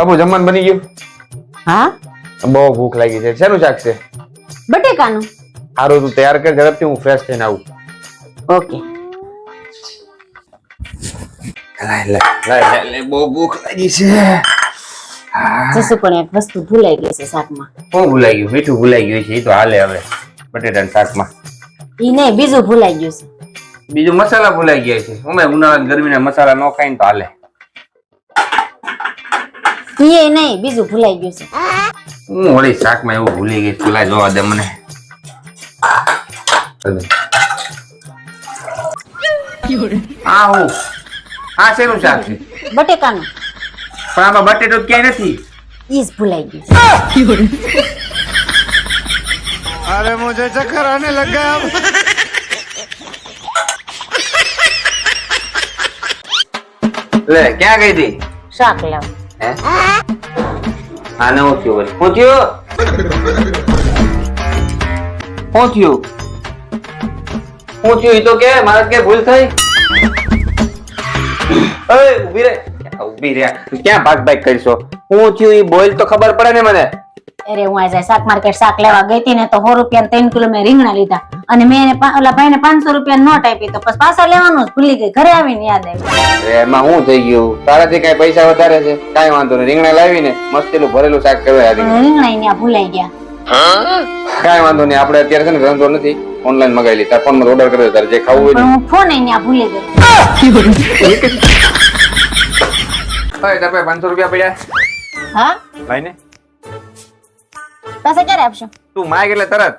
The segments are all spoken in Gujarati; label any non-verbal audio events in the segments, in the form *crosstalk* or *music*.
અબુ જમવાનું બની ગયું? હા? બહુ ભૂખ લાગી છે. શેનું શાક છે? બટેકાનું. સારું તું તૈયાર કર ઝડપથી હું ફ્રેશ થઈને આવું. ઓકે. લાય લાય બહુ ભૂખ લાગી છે. જસુ પણ એક વસ્તુ ભૂલાઈ ગઈ છે શાકમાં. શું ભૂલાઈ ગયું? મીઠું ભૂલાઈ ગયું છે એ તો હાલે હવે બટેટાના શાકમાં. ઈ નહીં બીજું ભૂલાઈ ગયું છે. બીજું મસાલા ભૂલાઈ ગયા છે. અમે ઉનાળાની ગરમીના મસાલા ન ખાઈને તો હાલે. એ નહીં બીજું ભૂલાઈ ગયું છે. હું ઓલી શાકમાં એવું ભૂલી ગઈ ચૂલા જોવા દે મને. આ હું? આ શેનું બટેકાનું. આમાં બટેટો ક્યાંય નથી. ઈ જ ગયું અરે મુજે ચક્કર આને લગા લે ક્યાં ગઈ હતી? શાક લાવ. હે? આ નવું થયું વળી શું થયું? થયું? ઈ તો કે, મારા કે ભૂલ થઈ? ઊભી રે. ઊભી રે. ક્યાં ભાગ ભાગ કરશો? શું થયું? ઈ બોલ તો ખબર પડે ને મને. અરે હું આજે શાક માર્કેટ શાક લેવા ગઈ હતી ને તો સો રૂપિયા ત્રણ કિલો મેં રીંગણા લીધા. અને મેં એને પા- ઓલા ભાઈને પાંચસો રૂપિયા નોટ આપી તો પછી પાછા લેવાનું જ ભૂલી ગઈ. ઘરે આવીને યાદ આવ્યું અરે એમાં શું થઈ ગયું? તારાથી કઈ પૈસા વધારે છે? કાંઈ વાંધો નહીં. રીંગણા લાવીને મસ્તીનું ભરેલું શાક કરવા પણ રીંગણા ત્યાં ભૂલાઈ ગયા. કાંઈ વાંધો નહીં. આપણે અત્યારે છે ને ધંધો નથી. ઓનલાઈન મગાવી લી ફોન ફોનમાં ઓર્ડર કર્યો. તારે જે ખાવું હોય પણ હું ફોન ઈ ત્યાં ભૂલી ગઈ. ને પાંચસો રૂપિયા પડ્યા? હા? ભાઈને? પાછા ક્યારે આપશો તું માગ એટલે તરત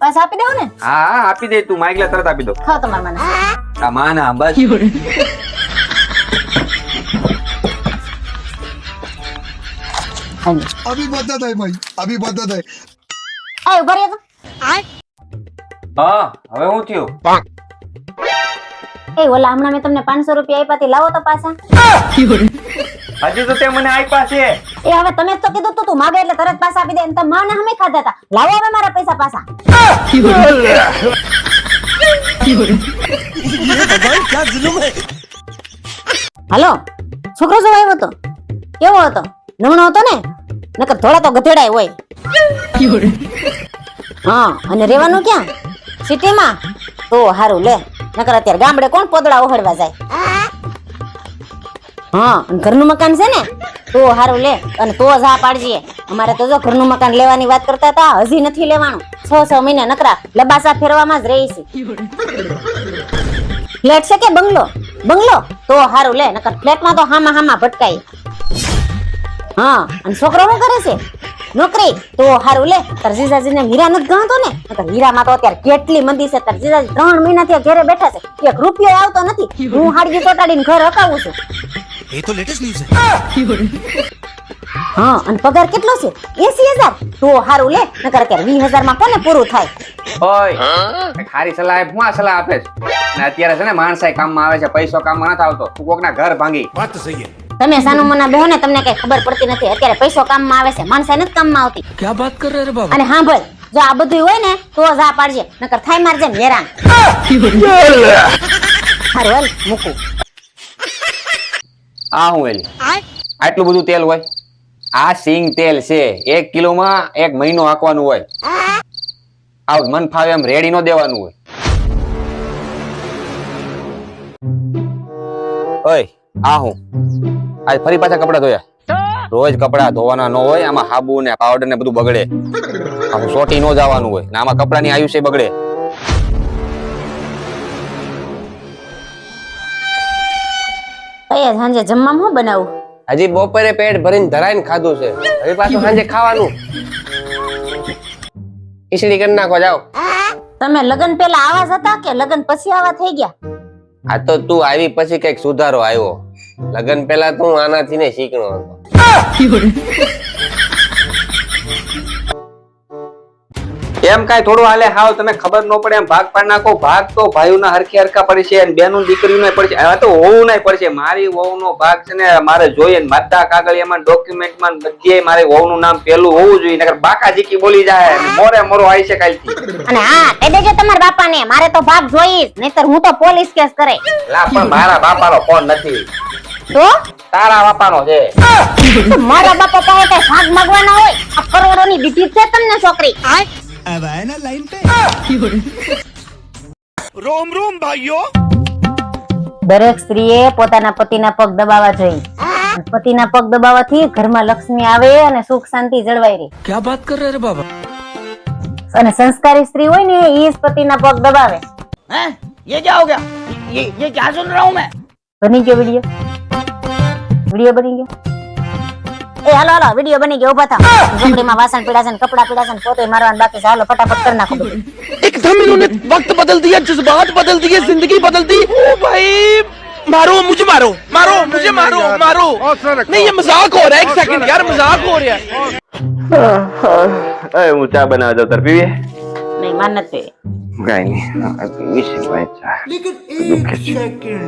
પાછા આપી દેવો ને હા હા આપી દે તું માગ એટલે તરત આપી દો ખાઓ તમારા મને આ માં ના બસ હાલો. अभी बदत है भाई अभी बदत है આ ઉભા રહ્યો તો હા હવે શું થયું એ ઓલા હમણાં મેં તમને પાંચસો રૂપિયા આપ્યા તે લાવો તો પાછા *laughs* હજી તો તે મને આપ્યા છે. એ હવે તમે તો કીધું તું તું માગે એટલે તરત પાછા આપી દે. અને તમે માને હમે ખાધા હતા. લાવો હવે મારા પૈસા પાછા. હાલો, છોકરો શું આવ્યો હતો? કેવો હતો? નમણો હતો ને? નકર થોડા તો ગધેડાય હોય. હા, અને રહેવાનું ક્યાં? સિટીમાં? તો હારું, લે. નકર અત્યારે ગામડે કોણ પોદળા ઓહડવા જાય? હા, અને ઘરનું મકાન છે ને, તો હારું લે, અને તો જ હા પાડજે. અમારે તો જો ઘરનું મકાન લેવાની વાત કરતા હતા, હજી નથી લેવાનું. છ છ મહિના નકરા લબાસા ફેરવામાં જ રહી છે. ફ્લેટ છે કે બંગલો? બંગલો? તો હારું લે, નકર ફ્લેટમાં તો હામાં હામાં ભટકાય. હા, અને છોકરો શું કરે છે? નોકરી? તો હારું લે, તાર જીજાજીને હીરા નથી ગણતો ને? નકર હીરામાં તો અત્યારે કેટલી મંદી છે, તાર જીજાજી ત્રણ મહિનાથી ઘરે બેઠા છે. એક રૂપિયો આવતો નથી. હું હાડકી ચોટાડીને ઘર હકાવું છું. એ તો લેટેસ્ટ ન્યૂઝ છે. હા અને પગાર કેટલો છે? 80000 તો હારું લે નકર કે 20000 માં કોને પૂરું થાય? ઓય ખારી સલાહ એ ભૂવા સલાહ આપે છે ને અત્યારે છે ને માણસાઈ કામમાં આવે છે પૈસો કામમાં નથી આવતો. તું કોકના ઘર ભાંગી. વાત સહી તમે સાનુ મના બેહો ને તમને કઈ ખબર પડતી નથી અત્યારે પૈસો કામમાં આવે છે માણસાઈ કામ કામમાં આવતી. ક્યાં વાત કર રે બાબા? અને હા ભાઈ જો આ બધું હોય ને તો જા પાડજે નકર થાય મારજે હેરાન. *laughs* હારું હાલ મૂકું. આ હું એલી? આટલું બધું તેલ હોય? આ સિંગ તેલ છે. એક કિલોમાં એક મહિનો હાંકવાનું હોય. આવ મન ફાવે એમ રેડી નો દેવાનું હોય. ઓય આ હું આજ ફરી પાછા કપડા ધોયા? રોજ કપડા ધોવાના ન હોય આમાં હાબુ ને પાવડર ને બધું બગડે. આમાં સોટી નો જવાનું હોય ને આમાં કપડાની આયુષ્ય બગડે. કઈ સાંજે જમવામાં શું બનાવું? હજી બપોરે પેટ ભરીને ધરાઈને ખાધું છે. હવે પાછું *laughs* સાંજે ખાવાનું. ખીચડી કરી નાખો જાઓ. તમે લગન પેલા આવા જ હતા કે લગન પછી આવા થઈ ગયા? આ તો તું આવી પછી કંઈક સુધારો આવ્યો. લગન પહેલા તું આનાથી ને શીખણો હતો. *laughs* એમ કાંઈ થોડું હાલે હાવ તમે ખબર ન પડે એમ ભાગ પાડી નાખો. ભાગ તો ભાઈઓના હરખી હરખા પડે છે અને બેનું દીકરીઓને પડે છે. હવે તો વહુ ના પડશે મારી વહુનો ભાગ છે ને મારે જોઈએ બધા કાગળિયામાં ડોક્યુમેન્ટમાં બધીએ મારી વહુનું નામ પેલું હોવું જોઈએ. નકર બાકા જીકી બોલી જાય મોરે મોરો આવી છે કાલથી. અને હા કહી દેજો તમારા બાપાને. મારે તો ભાગ જોઈશ. નહીતર હું તો પોલીસ કેસ કરે. લા પણ મારા બાપાનો ફોન નથી. તો? તારા બાપાનો છે. તો મારા બાપા પાસે કઈ ભાગ માંગવાના હોય? આ કરોડોની દીધી છે તમને છોકરી. अब आए ना लाइन पे रोम रोम भाइयों દરેક સ્ત્રીએ પોતાના પતિના પગ દબાવવા જોઈએ અને પતિના પગ દબાવવાથી ઘરમાં લક્ષ્મી આવે અને સુખ શાંતિ જળવાઈ રહે क्या बात कर रहे रे बाबा અને સંસ્કારી સ્ત્રી હોય ને એ જ પતિના પગ દબાવે हैं? ये क्या हो गया ये ये क्या सुन रहा हूँ मैं બની ગયો વિડીયો વિડીયો બની ગયો એ હાલો હાલો વિડીયો બની ગયો ઉભા થાવ ઝૂંપડીમાં વાસણ પીડા છે ને કપડા પીડા છે ને પોતે મારવાનું બાકી છે હાલો ફટાફટ કરી નાખો બધું. एकदम इन्होंने वक्त बदल दिया जज्बात बदल दिए जिंदगी बदल दी ओ भाई मारो मुझे मारो मारो मुझे मारो मारो नहीं ये मजाक हो रहा है एक सेकंड यार मजाक हो रहा है એ હું ચા બનાવવા જાઉં તાર પીવી નહીં માન નથી કઈ નહીં આ પીવી છે ભાઈ ચા દુખે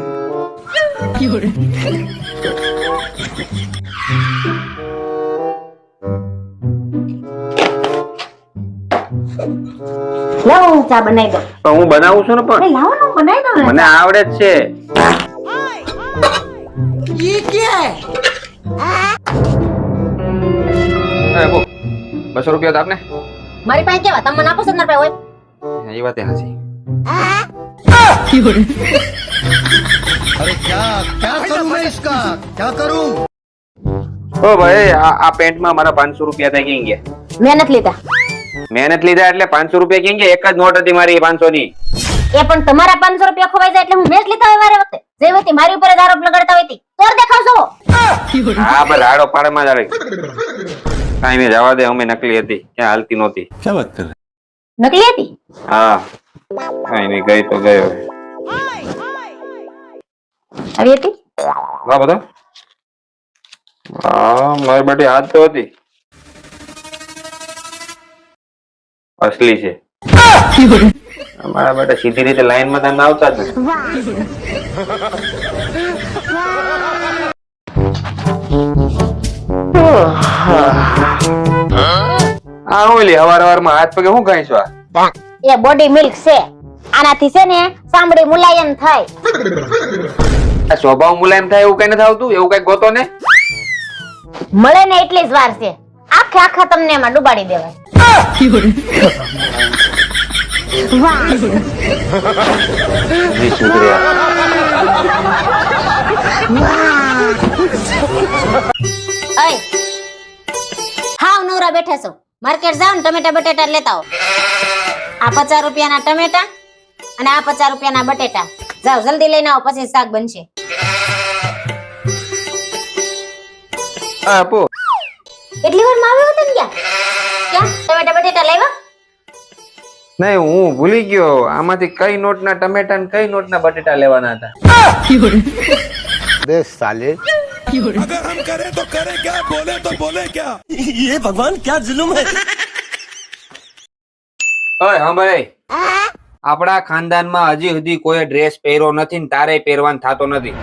હું ચા બનાવી દઉં પણ હું બનાવું છું ને પણ અરે લાવો ને હું બનાવી દઉં ને મને આવડે જ છે એ બો, બસો રૂપિયા તો આપને મારી પાસે કેવા તમે મને આપો છો ને મારી પાસે હોય એ વાત હાસી अरे क्या क्या करूं मैं इसका क्या करूं ઓ ભાઈ આ આ પેન્ટમાં મારા પાંચસો રૂપિયા થાય ક્યાં ગયા મેં નથી લીધા મહેનત લીધા એટલે પાંચસો રૂપિયા કેમ કે એક જ નોટ હતી મારી પાંચસો ની એ પણ તમારા પાંચસો રૂપિયા ખોવાઈ જાય એટલે હું મેચ લીધા હોય મારે વખતે. જે વખતે મારી ઉપર આરોપ લગાડતા હોય તોર દેખાવશો હા બસ આડો પાડમાં જ આવે કાંઈ જવા દે અમે નકલી હતી. ક્યાં હાલતી નહોતી. ક્યાં વાત કરે? નકલી હતી? હા. કાંઈ નહીં ગઈ તો ગયો. આવી હતી? વાહ બધા? હા મારી બેટી હાથ તો હતી અસલી છે. અમારા બેટા સીધી રીતે લાઈનમાં તમે આવતા જ આ ઓલી હવાર હવારમાં હાથ પગે શું ખાઈશ આ? એ બોડી મિલ્ક છે. આનાથી છે ને ચામડી મુલાયમ થાય. સ્વભાવ મુલાયમ થાય એવું કઈ નથી આવતું? એવું કઈ ગોતો ને? મળે ને એટલી જ વાર છે. આખે આખા તમને એમાં ડુબાડી દેવાય. જી અય હાવ નવરા બેઠા છો. માર્કેટ જાવ ને ટમેટા બટેટા લેતા આવો. આ પચાસ રૂપિયાના ટમેટા અને આ પચાસ રૂપિયાના બટેટા. જાઓ જલ્દી લઈને આવો પછી શાક બનશે. આપો. એટલી વારમાં આવ્યો હતો ને ક્યાં? ક્યાં ટમેટા બટેટા લાવ્યા નહીં હું ભૂલી ગયો આમાંથી કઈ નોટના ટમેટા ને કઈ નોટના બટેટા લેવાના હતા अबे साले अगर हम करें तो करें क्या बोले तो बोले क्या ये भगवान क्या जुल्म है ઓય હા ભાઈ આપણા ખાનદાનમાં હજી સુધી કોઈ ડ્રેસ પહેર્યો નથી ને તારે પહેરવાનું થતો નથી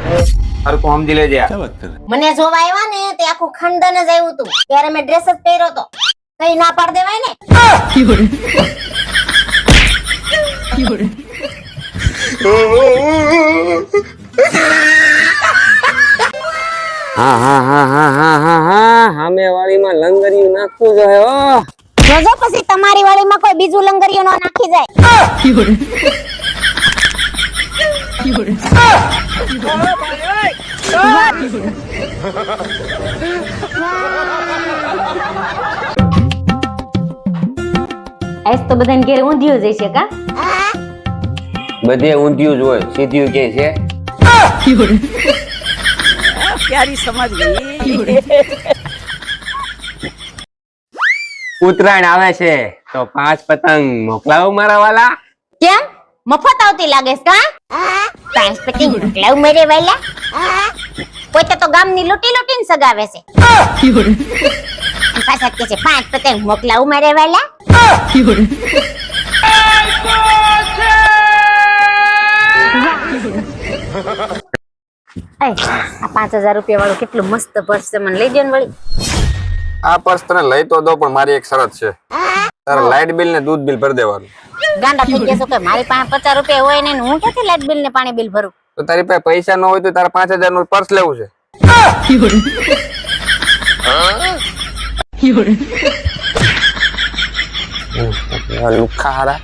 હરખું સમજી લેજે આ. क्या बात कर रहे મને જોવા આવ્યા ને તે આખું ખાનદાન જ આવ્યું હતું ત્યારે મેં ડ્રેસ જ પહેર્યો તો કઈ ના પાડ દેવાય ને? હા હા હા હા હા હા હા સામે વાળીમાં લંગરિયું નાખતું જ હોય હો. જોજો પછી તમારી વાળીમાં કોઈ બીજું લંગરિયું ન નાખી જાય. આજ તો બધાને ઘેર ઊંધિયું જ છે કા? બધે ઊંધિયું જ હોય સીધ્યું કે છે? પ્યારી સમજ ગઈ ઉત્તરાયણ આવે છે તો પાંચ પતંગ મોકલાવ મારા વાલા. કેમ? મફત આવતી લાગે છે કા? પાંચ પતંગ મોકલાવ મારે વાલા? પોતે તો ગામની લૂટી લૂટીને સગાવે છે. પાછા કે છે પાંચ પતંગ મોકલાવ મારે વાલા? *laughs* આ પાંચ હજાર રૂપિયા વાળું કેટલું મસ્ત પર્સ છે મને લઈ દો ને વળી. આ પર્સ તને લઈ તો દો પણ મારી એક શરત છે. તારા લાઇટ બિલ ને દૂધ બિલ ભરી દેવાનું. ગાંડા થઈ ગયા કે મારી પાસે પચાસ રૂપિયા હોય ને હું ક્યાંથી લાઇટ બિલ ને પાણી બિલ ભરું? તો તારી પાસે પૈસા ન હોય તો તારે પાંચ હજારનું પર્સ લેવું છે. *laughs* *laughs* લુખા હારા